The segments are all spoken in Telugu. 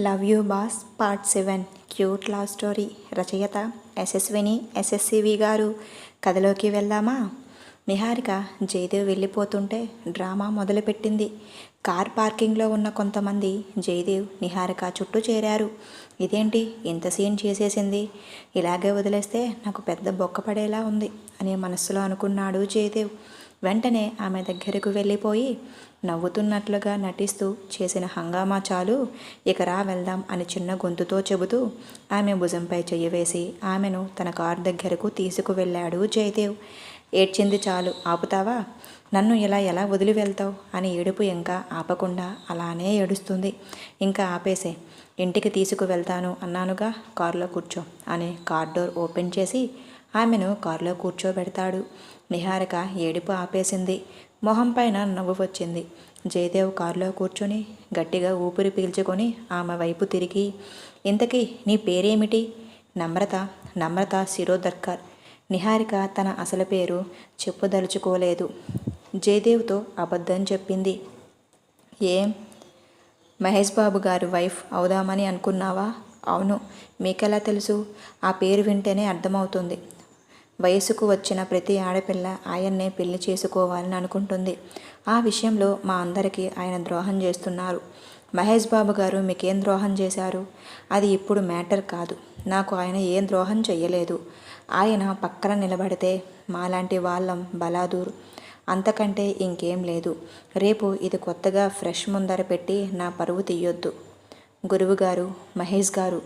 Love you boss part seven. Cute love story. రచయిత యశస్విని ఎస్ఎస్సివి గారు. కథలోకి వెళ్దామా? నిహారిక జయదేవ్ వెళ్ళిపోతుంటే డ్రామా మొదలుపెట్టింది. కార్ పార్కింగ్లో ఉన్న కొంతమంది జయదేవ్ నిహారిక చుట్టూ చేరారు. ఇదేంటి? ఇంత సీన్ చేసేసింది. ఇలాగే వదిలేస్తే నాకు పెద్ద బొక్క పడేలా ఉంది అని మనస్సులో అనుకున్నాడు జయదేవ్. వెంటనే ఆమె దగ్గరకు వెళ్ళిపోయి నవ్వుతున్నట్లుగా నటిస్తూ చేసిన హంగామా చాలు ఇక రా వెళ్దాం అని చిన్న గొంతుతో చెబుతూ ఆమె భుజంపై చెయ్యి వేసి ఆమెను తన కారు దగ్గరకు తీసుకువెళ్ళాడు జయదేవ్. ఏడ్చింది చాలు ఆపుతావా? నన్ను ఇలా ఎలా వదిలి వెళ్తావు? అని ఏడుపు ఇంకా ఆపకుండా అలానే ఏడుస్తుంది. ఇంకా ఆపేసే ఇంటికి తీసుకువెళ్తాను అన్నానుగా కారులో కూర్చో అని కార్ డోర్ ఓపెన్ చేసి ఆమెను కారులో కూర్చోబెడతాడు. నిహారిక ఏడుపు ఆపేసింది. మొహం పైన నవ్వు వచ్చింది. జయదేవ్ కారులో కూర్చొని గట్టిగా ఊపిరి పీల్చుకొని ఆమె వైపు తిరిగి ఇంతకీ నీ పేరేమిటి? నమ్రత నమ్రత శిరోదర్కర్. నిహారిక తన అసలు పేరు చెప్పుదలుచుకోలేదు. జయదేవ్తో అబద్ధం చెప్పింది. ఏం? మహేష్ బాబు గారు వైఫ్ అవుదామని అనుకున్నావా? అవును. మీకెలా తెలుసు? ఆ పేరు వింటేనే అర్థమవుతుంది. వయసుకు వచ్చిన ప్రతి ఆడపిల్ల ఆయన్నే పెళ్ళి చేసుకోవాలని అనుకుంటుంది. ఆ విషయంలో మా అందరికీ ఆయన ద్రోహం చేస్తున్నారు. మహేష్ బాబు గారు మీకేం ద్రోహం చేశారు? అది ఇప్పుడు మ్యాటర్ కాదు. నాకు ఆయన ఏం ద్రోహం చెయ్యలేదు. ఆయన పక్కన నిలబడితే మాలాంటి వాళ్ళం బలాదూర్. అంతకంటే ఇంకేం లేదు. రేపు ఇది కొత్తగా ఫ్రెష్ ముందర పెట్టి నా పరువు తీయొద్దు. గురువుగారు మహేష్ గారు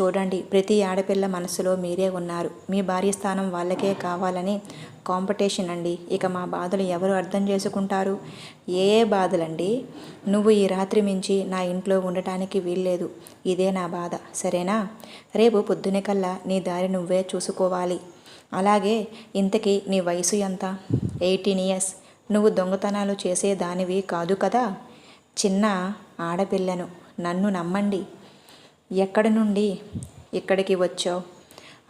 చూడండి ప్రతి ఆడపిల్ల మనసులో మీరే ఉన్నారు. మీ భార్య స్థానం వాళ్ళకే కావాలని కాంపిటీషన్ అండి. ఇక మా బాధలు ఎవరు అర్థం చేసుకుంటారు? ఏ ఏ బాధలండి? నువ్వు ఈ రాత్రి మించి నా ఇంట్లో ఉండటానికి వీల్లేదు. ఇదే నా బాధ. సరేనా? రేపు పొద్దునే కల్లా నీ దారి నువ్వే చూసుకోవాలి. అలాగే ఇంతకీ నీ వయసు ఎంత? Eighteen years. నువ్వు దొంగతనాలు చేసే దానివి కాదు కదా? చిన్న ఆడపిల్లను నన్ను నమ్మండి. ఎక్కడి నుండి ఇక్కడికి వచ్చావు?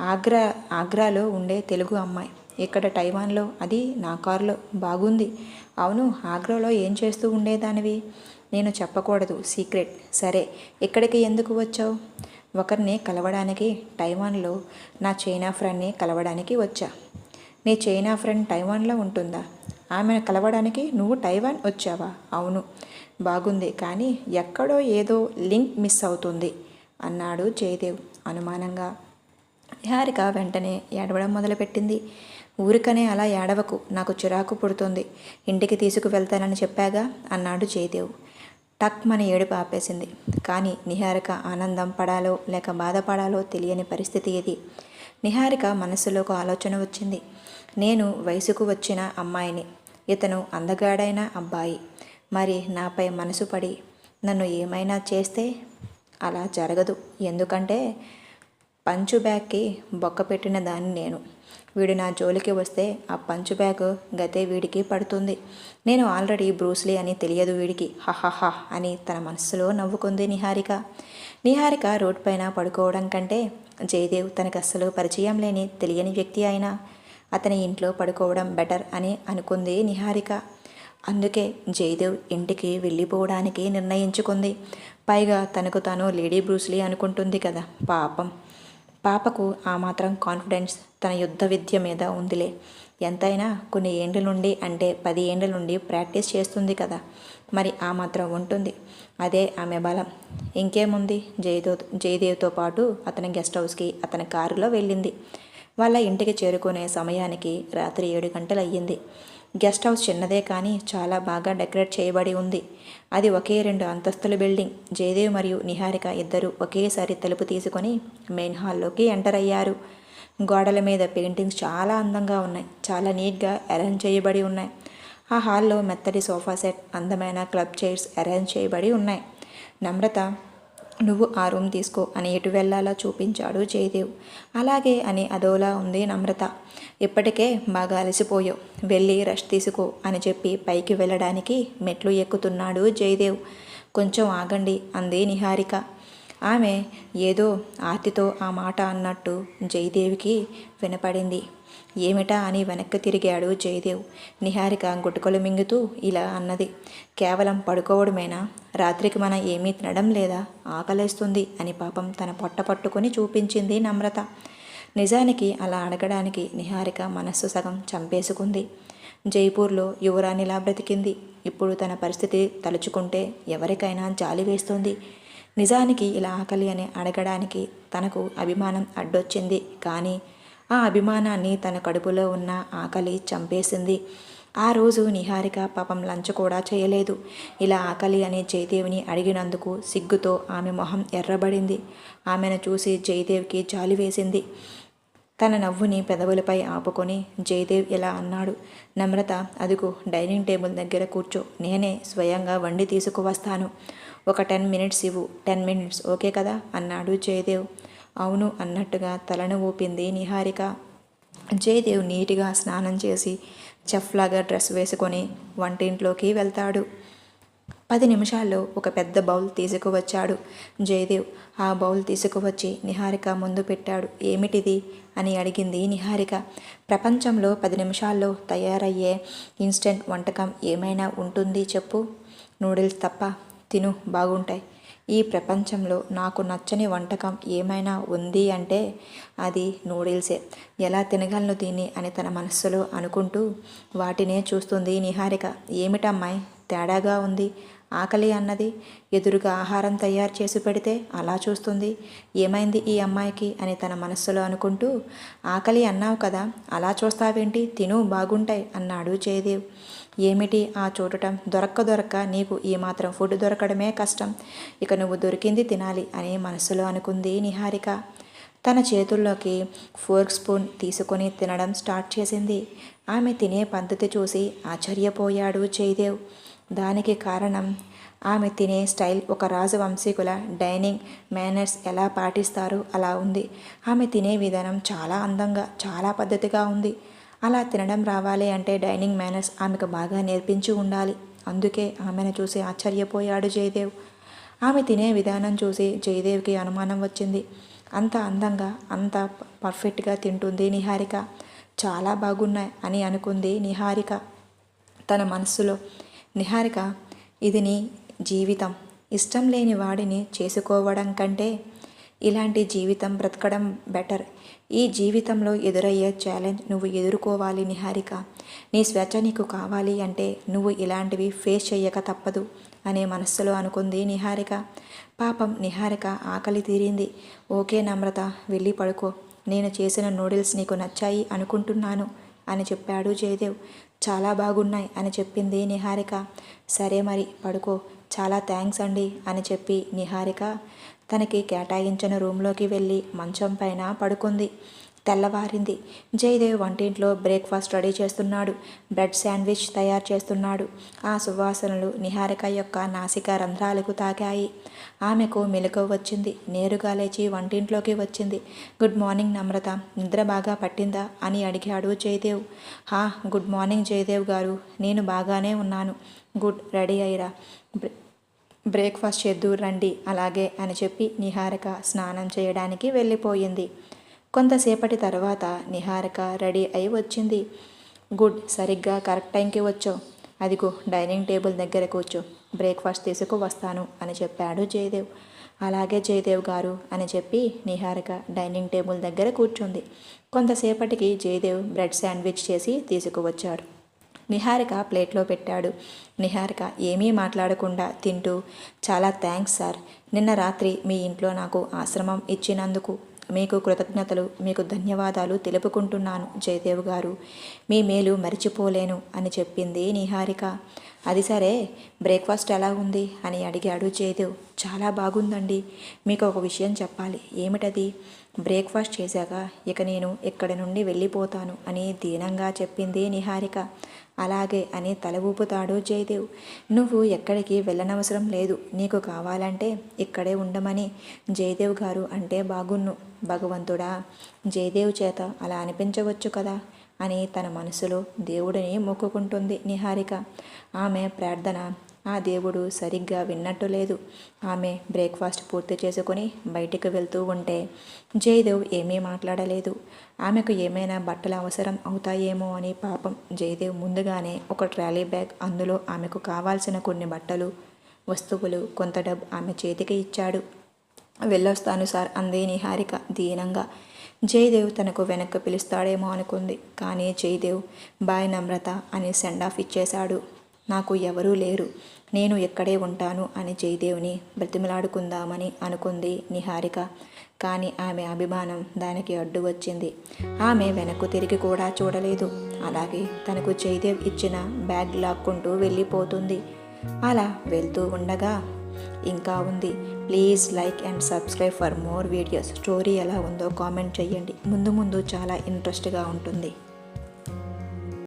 ఆగ్రా ఆగ్రాలో ఉండే తెలుగు అమ్మాయి. ఇక్కడ టైవాన్లో అది నా కారులో. బాగుంది. అవును ఆగ్రాలో ఏం చేస్తూ ఉండేదానివి? నేను చెప్పకూడదు. సీక్రెట్. సరే ఇక్కడికి ఎందుకు వచ్చావు? ఒకరిని కలవడానికి టైవాన్లో నా చైనా ఫ్రెండ్ని కలవడానికి వచ్చా? నీ చైనా ఫ్రెండ్ టైవాన్లో ఉంటుందా? ఆమెను కలవడానికి నువ్వు టైవాన్ వచ్చావా? అవును బాగుంది. కానీ ఎక్కడో ఏదో లింక్ మిస్ అవుతుంది. అన్నాడు జయదేవ్ అనుమానంగా. నిహారిక వెంటనే ఏడవడం మొదలుపెట్టింది. ఊరికనే అలా ఏడవకు నాకు చిరాకు పుడుతుంది. ఇంటికి తీసుకువెళ్తానని చెప్పాగా అన్నాడు జయదేవ్. టక్ మన ఏడుపు ఆపేసింది. కానీ నిహారిక ఆనందం పడాలో లేక బాధపడాలో తెలియని పరిస్థితి ఇది. నిహారిక మనసులో ఒక ఆలోచన వచ్చింది. నేను వయసుకు వచ్చిన అమ్మాయిని ఇతను అందగాడైన అబ్బాయి. మరి నాపై మనసు పడి నన్ను ఏమైనా చేస్తే అలా జరగదు. ఎందుకంటే పంచు బ్యాగ్కి బొక్క పెట్టిన దాన్ని నేను. వీడు నా జోలికి వస్తే ఆ పంచు బ్యాగ్ గతే వీడికి పడుతుంది. నేను ఆల్రెడీ బ్రూస్లీ అని తెలియదు వీడికి. హహహ అని తన మనస్సులో నవ్వుకుంది నిహారిక. నిహారిక రోడ్ పైన పడుకోవడం కంటే జయదేవ్ తనకు అస్సలు పరిచయం లేని తెలియని వ్యక్తి అయినా అతని ఇంట్లో పడుకోవడం బెటర్ అని అనుకుంది నిహారిక. అందుకే జయదేవ్ ఇంటికి వెళ్ళిపోవడానికి నిర్ణయించుకుంది. పైగా తనకు తాను లేడీ బ్రూస్లీ అనుకుంటుంది కదా పాపం. పాపకు ఆ మాత్రం కాన్ఫిడెన్స్ తన యుద్ధ విద్య మీద ఉందిలే. ఎంతైనా కొన్ని ఏండ్ల నుండి అంటే పది ఏండ్ల నుండి ప్రాక్టీస్ చేస్తుంది కదా మరి ఆ మాత్రం ఉంటుంది. అదే ఆమె బలం. ఇంకేముంది? జయదేవ్ జయదేవ్తో పాటు అతని గెస్ట్ హౌస్కి అతని కారులో వెళ్ళింది. వాళ్ళ ఇంటికి చేరుకునే సమయానికి రాత్రి ఏడు గంటలు అయ్యింది గెస్ట్ హౌస్ చిన్నదే కానీ చాలా బాగా డెకరేట్ చేయబడి ఉంది. అది ఒకే రెండు అంతస్తుల బిల్డింగ్. జయదేవ్ మరియు నిహారిక ఇద్దరు ఒకేసారి తలుపు తీసుకొని మెయిన్ హాల్లోకి ఎంటర్ అయ్యారు. గోడల మీద పెయింటింగ్స్ చాలా అందంగా ఉన్నాయి. చాలా నీట్గా అరేంజ్ చేయబడి ఉన్నాయి. ఆ హాల్లో మెత్తటి సోఫా సెట్ అందమైన క్లబ్ చైర్స్ అరేంజ్ చేయబడి ఉన్నాయి. నమ్రత నువ్వు ఆ రూమ్ తీసుకో అని ఎటు వెళ్ళాలో చూపించాడు జయదేవ్. అలాగే అని అదోలా ఉంది నమ్రత. ఇప్పటికే బాగా అలసిపోయావు. వెళ్ళి రెస్ట్ తీసుకో అని చెప్పి పైకి వెళ్ళడానికి మెట్లు ఎక్కుతున్నాడు జయదేవ్. కొంచెం ఆగండి అంది నిహారిక. ఆమె ఏదో ఆర్తితో ఆ మాట అన్నట్టు జయదేవికి వినపడింది. ఏమిటా అని వెనక్కి తిరిగాడు జయదేవ్. నిహారిక గుట్టుకలు మింగుతూ ఇలా అన్నది. కేవలం పడుకోవడమేనా? రాత్రికి మనం ఏమీ తినడం లేదా? ఆకలేస్తుంది అని పాపం తన పొట్ట పట్టుకొని చూపించింది నమ్రత. నిజానికి అలా అడగడానికి నిహారిక మనస్సు సగం చంపేసుకుంది. జైపూర్లో యువరాణిలా బ్రతికింది. ఇప్పుడు తన పరిస్థితి తలుచుకుంటే ఎవరికైనా జాలి వేస్తుంది. నిజానికి ఇలా ఆకలి అని అడగడానికి తనకు అభిమానం అడ్డొచ్చింది. కానీ ఆ అభిమానాన్ని తన కడుపులో ఉన్న ఆకలి చంపేసింది. ఆ రోజు నిహారిక పాపం లంచ్ కూడా చేయలేదు. ఇలా ఆకలి అనే జయదేవిని అడిగినందుకు సిగ్గుతో ఆమె మొహం ఎర్రబడింది. ఆమెను చూసి జయదేవ్కి జాలి వేసింది. తన నవ్వుని పెదవులపై ఆపుకొని జయదేవ్ ఇలా అన్నాడు నమ్రత అదుగు డైనింగ్ టేబుల్ దగ్గర కూర్చో. నేనే స్వయంగా వండి తీసుకువస్తాను. ఒక టెన్ మినిట్స్ ఇవ్వు. టెన్ మినిట్స్ ఓకే కదా? అన్నాడు జయదేవ్. అవును అన్నట్టుగా తలను ఊపింది నిహారిక. జయదేవ్ నీటిగా స్నానం చేసి చెఫ్లాగా డ్రెస్ వేసుకొని వంటింట్లోకి వెళ్తాడు. పది నిమిషాల్లో ఒక పెద్ద బౌల్ తీసుకువచ్చాడు. జయదేవ్ ఆ బౌల్ తీసుకువచ్చి నిహారిక ముందు పెట్టాడు. ఏమిటిది? అని అడిగింది నిహారిక. ప్రపంచంలో పది నిమిషాల్లో తయారయ్యే ఇన్స్టెంట్ వంటకం ఏమైనా ఉంటుంది చెప్పు. నూడిల్స్ తప్ప. తిను బాగుంటాయి. ఈ ప్రపంచంలో నాకు నచ్చని వంటకం ఏమైనా ఉంది అంటే అది నూడిల్సే. ఎలా తినగలను దీన్ని అని తన మనస్సులో అనుకుంటూ వాటినే చూస్తుంది నిహారిక. ఏమిటమ్మాయి? తేడాగా ఉంది. ఆకలి అన్నది. ఎదురుగా ఆహారం తయారు చేసి పెడితే అలా చూస్తుంది. ఏమైంది ఈ అమ్మాయికి అని తన మనస్సులో అనుకుంటూ ఆకలి అన్నావు కదా అలా చూస్తావేంటి? తిను బాగుంటాయి అన్నాడు జయదేవ్. ఏమిటి ఆ చూడటం? దొరక్క దొరక్క నీకు ఈ మాత్రం ఫుడ్ దొరకడమే కష్టం. ఇక నువ్వు దొరికింది తినాలి అని మనసులో అనుకుంది నిహారిక. తన చేతుల్లోకి ఫోర్క్ స్పూన్ తీసుకొని తినడం స్టార్ట్ చేసింది. ఆమె తినే పద్ధతి చూసి ఆశ్చర్యపోయాడు జయదేవ్. దానికి కారణం ఆమె తినే స్టైల్ ఒక రాజవంశీకుల డైనింగ్ మేనర్స్ ఎలా పాటిస్తారో అలా ఉంది. ఆమె తినే విధానం చాలా అందంగా చాలా పద్ధతిగా ఉంది. అలా తినడం రావాలి అంటే డైనింగ్ మేనర్స్ ఆమెకు బాగా నేర్పించి ఉండాలి. అందుకే ఆమెను చూసి ఆశ్చర్యపోయాడు జయదేవ్. ఆమె తినే విధానం చూసి జయదేవ్కి అనుమానం వచ్చింది. అంత అందంగా అంత పర్ఫెక్ట్గా తింటుంది నిహారిక. చాలా బాగున్నాయి అని అనుకుంది నిహారిక. తన మనస్సులో నిహారిక ఇది నీ జీవితం. ఇష్టం లేని వాడిని చేసుకోవడం కంటే ఇలాంటి జీవితం బ్రతకడం బెటర్. ఈ జీవితంలో ఎదురయ్యే ఛాలెంజ్ నువ్వు ఎదుర్కోవాలి నిహారిక. నీ స్వేచ్ఛ నీకు కావాలి అంటే నువ్వు ఇలాంటివి ఫేస్ చేయక తప్పదు అనే మనస్సులో అనుకుంది నిహారిక. పాపం నిహారిక ఆకలి తీరింది. ఓకే నమ్రత వెళ్ళి పడుకో. నేను చేసిన నూడిల్స్ నీకు నచ్చాయి అనుకుంటున్నాను. అని చెప్పాడు జయదేవ్. చాలా బాగున్నాయి అని చెప్పింది నిహారిక. సరే మరి పడుకో. చాలా థ్యాంక్స్ అండి అని చెప్పి నిహారిక తనకి కేటాయించిన రూమ్లోకి వెళ్ళి మంచం పైన పడుకుంది. తెల్లవారింది. జయదేవ్ వంటింట్లో బ్రేక్ఫాస్ట్ రెడీ చేస్తున్నాడు. బ్రెడ్ శాండ్విచ్ తయారు చేస్తున్నాడు. ఆ సువాసనలు నిహారిక యొక్క నాసిక రంధ్రాలకు తాకాయి. ఆమెకు మెలకువ వచ్చింది. నేరుగా లేచి వంటింట్లోకి వచ్చింది. Good morning Namrata. నిద్ర బాగా పట్టిందా? అని అడిగాడు జయదేవ్. హా గుడ్ మార్నింగ్ జయదేవ్ గారు. నేను బాగానే ఉన్నాను. గుడ్ రెడీ అయ్యిరా. బ్రేక్ఫాస్ట్ చేద్దు రండి. అలాగే అని చెప్పి నిహారిక స్నానం చేయడానికి వెళ్ళిపోయింది. కొంతసేపటి తర్వాత నిహారిక రెడీ అయి వచ్చింది. గుడ్ సరిగ్గా కరెక్ట్ టైంకి వచ్చో అదిగో డైనింగ్ టేబుల్ దగ్గర కూర్చో. బ్రేక్ఫాస్ట్ తీసుకు వస్తాను అని చెప్పాడు జయదేవ్. అలాగే జయదేవ్ గారు అని చెప్పి నిహారిక డైనింగ్ టేబుల్ దగ్గర కూర్చుంది. కొంతసేపటికి జయదేవ్ బ్రెడ్ శాండ్విచ్ చేసి తీసుకువచ్చాడు. నిహారిక ప్లేట్లో పెట్టాడు. నిహారిక ఏమీ మాట్లాడకుండా తింటూ చాలా థ్యాంక్స్ సార్. నిన్న రాత్రి మీ ఇంట్లో నాకు ఆశ్రమం ఇచ్చినందుకు. మీకు కృతజ్ఞతలు మీకు ధన్యవాదాలు తెలుపుకుంటున్నాను జయదేవ్ గారు. మీ మేలు మరిచిపోలేను అని చెప్పింది నిహారిక. అది సరే బ్రేక్ఫాస్ట్ ఎలా ఉంది? అని అడిగాడు జయదేవ్. చాలా బాగుందండి. మీకు ఒక విషయం చెప్పాలి. ఏమిటది? బ్రేక్ఫాస్ట్ చేశాక ఇక నేను ఇక్కడి నుండి వెళ్ళిపోతాను అని దీనంగా చెప్పింది నిహారిక. అలాగే అని తల ఊపుతాడు జయదేవ్. నువ్వు ఎక్కడికి వెళ్ళనవసరం లేదు. నీకు కావాలంటే ఇక్కడే ఉండమని జయదేవ్ గారు అంటే బాగున్ను. భగవంతుడా జయదేవ్ చేత అలా అనిపించవచ్చు కదా? అని తన మనసులో దేవుడిని మొక్కుకుంటుంది నిహారిక. ఆమె ప్రార్థన ఆ దేవుడు సరిగ్గా విన్నట్టు లేదు. ఆమె బ్రేక్ఫాస్ట్ పూర్తి చేసుకుని బయటికి వెళ్తూ ఉంటే జయదేవ్ ఏమీ మాట్లాడలేదు. ఆమెకు ఏమైనా బట్టలు అవసరం అవుతాయేమో అని పాపం జయదేవ్ ముందుగానే ఒక ట్రాలీ బ్యాగ్ అందులో ఆమెకు కావాల్సిన కొన్ని బట్టలు వస్తువులు కొంత డబ్బు ఆమె చేతికి ఇచ్చాడు. వెళ్ళొస్తాను సార్ అంది నిహారిక దీనంగా. జయదేవ్ తనకు వెనక్కి పిలుస్తాడేమో అనుకుంది. కానీ జయదేవ్ బాయ్ నమ్రత అని సెండ్ ఆఫ్ ఇచ్చేశాడు. నాకు ఎవరూ లేరు. నేను ఎక్కడే ఉంటాను అని జయదేవ్ని బ్రతిమలాడుకుందామని అనుకుంది నిహారిక. కానీ ఆమె అభిమానం దానికి అడ్డు వచ్చింది. ఆమె వెనక్కు తిరిగి కూడా చూడలేదు. అలాగే తనకు జయదేవ్ ఇచ్చిన బ్యాగ్ లాక్కుంటూ వెళ్ళిపోతుంది. అలా వెళ్తూ ఉండగా ఇంకా ఉంది. Please like and subscribe for more videos story ఎలా ఉందో కామెంట్ చేయండి ముందు ముందు చాలా ఇంట్రెస్ట్గా ఉంటుంది.